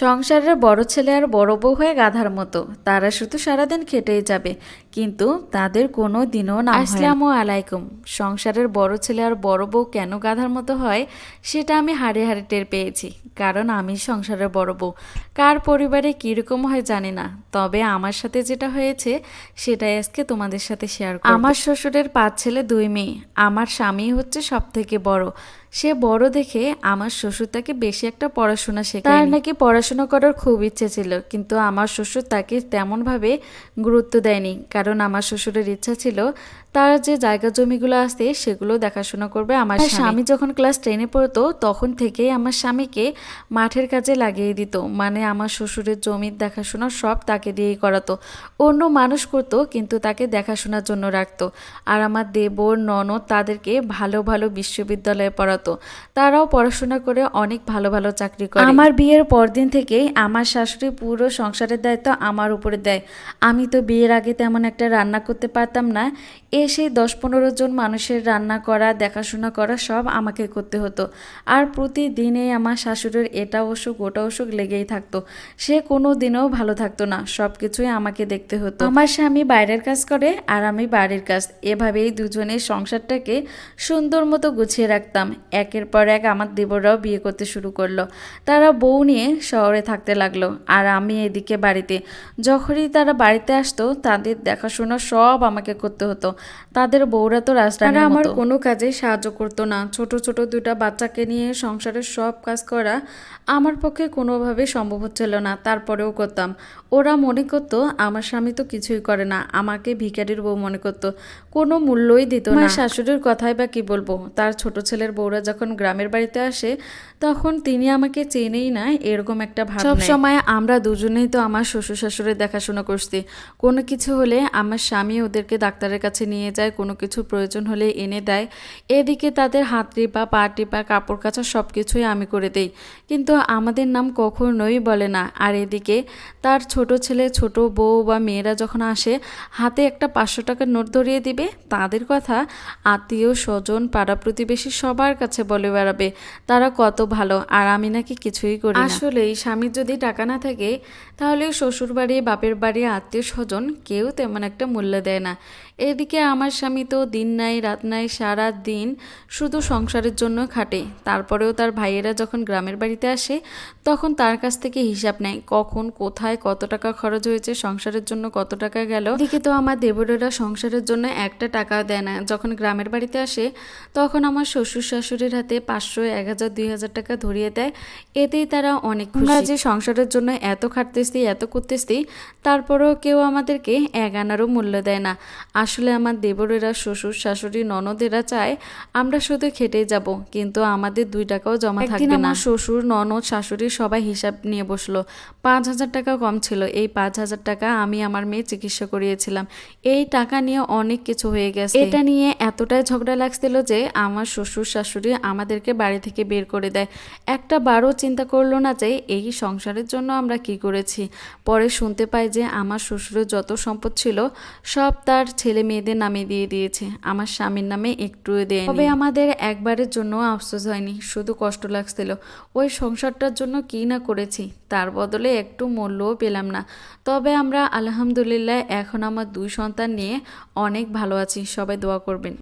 সংসারের বড় ছেলে আর বড় বউ হয়ে গাধার মতো। তারা শুধু সারাদিন খেটেই যাবে। কিন্তু তাদের কোনো দিনও না আসসালামু আলাইকুম। সংসারের বড় ছেলে আর বড় বউ কেন গাধার মতো হয় সেটা আমি হাড়ে হাড়ে টের পেয়েছি। কারণ আমি সংসারের বড় বউ। কার পরিবারে কীরকম হয় জানি না। তবে আমার সাথে যেটা হয়েছে সেটাই আজকে তোমাদের সাথে শেয়ার করব। আমার শ্বশুরের পাঁচ ছেলে দুই মেয়ে। আমার স্বামী হচ্ছে সব থেকে বড়। সে বড় দেখে আমার শ্বশুর তাকে বেশি একটা পড়াশোনা শেখে তার নাকি পড়াশোনা করার খুব ইচ্ছে ছিল কিন্তু আমার শ্বশুর তাকে তেমনভাবে গুরুত্ব দেয়নি কারণ আমার শ্বশুরের ইচ্ছা ছিল তার যে জায়গা জমিগুলো আছে সেগুলো দেখাশোনা করবে আমার স্বামী। যখন ক্লাস টেনে পড়তো তখন থেকেই আমার স্বামীকে মাঠের কাজে লাগিয়ে দিত মানে আমার শ্বশুরের জমির দেখাশোনা সব তাকে দিয়েই করাতো। অন্য মানুষ করতো কিন্তু তাকে দেখাশোনার জন্য রাখতো। আর আমার দেবর ননদ তাদেরকে ভালো ভালো বিশ্ববিদ্যালয়ে পড়াতো। তারাও পড়াশোনা করে অনেক ভালো ভালো চাকরি করে। আমার বিয়ের পরদিন থেকেই আমার শাশুড়ি পুরো সংসারের দায়িত্ব আমার উপরে দেয়। আমি তো বিয়ের আগে তেমন একটা রান্না করতে পারতাম না। এসে দশ পনেরো জন মানুষের রান্না করা, দেখাশোনা করা সব আমাকে করতে হতো। আর প্রতিদিনে আমার শাশুড়ির এটা অসুখ, ওটা অসুখ লেগেই থাকতো। সে কোনো দিনও ভালো থাকতো না সব কিছুই আমাকে দেখতে হতো। আমার স্বামী বাইরের কাজ করে আর আমি বাড়ির কাজ। এভাবেই দুজনের সংসারটাকে সুন্দর মতো গুছিয়ে রাখতাম। একের পর এক আমার দেবররাও বিয়ে করতে শুরু করল। তারা বউ নিয়ে শহরে থাকতে লাগল আর আমি এদিকে বাড়িতে। যখনই তারা বাড়িতে আসতো তাদের দেখাশোনা সব আমাকে করতে হতো। তাদের বউরা তো রাজরানী আমার কোনো কাজে সাহায্য করতো না। ছোট ছোট দুটা বাচ্চাকে নিয়ে সংসারের সব কাজ করা আমার পক্ষে কোনোভাবে সম্ভব হচ্ছিল না। তারপরেও করতাম। ওরা মনে করতো আমার স্বামী তো কিছুই করে না। আমাকে ভিখারির বউ মনে করতো। কোনো মূল্যই দিত না। শাশুড়ির কথাই বা কি বলব? তার ছোট ছেলের বউরা যখন গ্রামের বাড়িতে আসে, তখন তিনি আমাকে চেনেই না, এরকম একটা ভাব সব সময় আমরা দুজনেই তো আমার শ্বশুর শাশুড়ির দেখাশোনা করছি। কোনো কিছু হলে আমার স্বামী ওদেরকে ডাক্তারের কাছে নিয়ে যায়, কোনো কিছু প্রয়োজন হলে এনে দেয়। এদিকে তাদের হাত টিপা, পা টিপা, কাপড় কাচা সব কিছুই আমি করে দেই। কিন্তু আমাদের নাম কখনোই বলে না। আর এদিকে তার ছোট ছেলে, ছোট বউ বা মেয়েরা যখন আসে, হাতে একটা পাঁচশো টাকার নোট ধরিয়ে দিবে। তাদের কথা আত্মীয়, স্বজন, পাড়া প্রতিবেশী সবার কাছে বলে বেড়াবে, তারা কত ভালো, আর আমি নাকি কিছুই করি আসলে স্বামীর যদি টাকা না থাকে তাহলে শ্বশুর বাড়ি বাপের বাড়ি আত্মীয় স্বজন কেউ তেমন একটা মূল্য দেয় না। এদিকে আমার স্বামী তো দিন নাই, রাত নাই, সারা দিন শুধু সংসারের জন্য খাটে। তারপরেও তার ভাইয়েরা যখন গ্রামের বাড়িতে আসে, তখন তার কাছ থেকে হিসাব নেয়, কখন, কোথায়, কত টাকা খরচ হয়েছে, সংসারের জন্য কত টাকা গেল। এদিকে তো আমার দেবরেরা সংসারের জন্য একটা টাকাও দেয় না। যখন গ্রামের বাড়িতে আসে, তখন আমার শ্বশুর শাশুড়ির হাতে পাঁচশো এক হাজার দুই হাজার টাকা ধরিয়ে দেয়। এতেই তারা অনেক আমরা যে সংসারের জন্য এত খাটতেছি এত করতেছি তারপরেও কেউ আমাদেরকে এক আনারও মূল্য দেয় না। আসলে আমার দেবরেরা শ্বশুর শাশুড়ি ননদেরা চায় আমরা শুধু খেটে যাব কিন্তু আমাদের দুই টাকাও জমা থাকবে না। শ্বশুর ননদ শাশুড়ি সবাই হিসাব নিয়ে বসল। পাঁচ হাজার টাকা কম ছিল। এই পাঁচ হাজার টাকা আমি আমার মেয়ে চিকিৎসা করিয়েছিলাম। এই টাকা নিয়ে অনেক কিছু হয়ে গেছে। এটা নিয়ে এতটাই ঝগড়া লাগছিল যে আমার শ্বশুর শাশুড়ি আমাদেরকে বাড়ি থেকে বের করে দেয়। একটা বারও চিন্তা করল না যে এই সংসারের জন্য আমরা কি করেছি। পরে শুনতে পাই যে আমার শ্বশুরের যত সম্পদ ছিল, সব তার ছেলে মেয়েদের নামে দিয়ে দিয়েছে। আমার স্বামীর নামে একটুও দেয় তবে আমাদের একবারের জন্য আফসোস হয়নি, শুধু কষ্ট লাগছিল। ওই সংসারটার জন্য কি না করেছি, তার বদলে একটু মূল্যও পেলাম না। তবে আমরা আলহামদুলিল্লাহ এখন আমার দুই সন্তান নিয়ে অনেক ভালো আছি, সবাই দোয়া করবেন।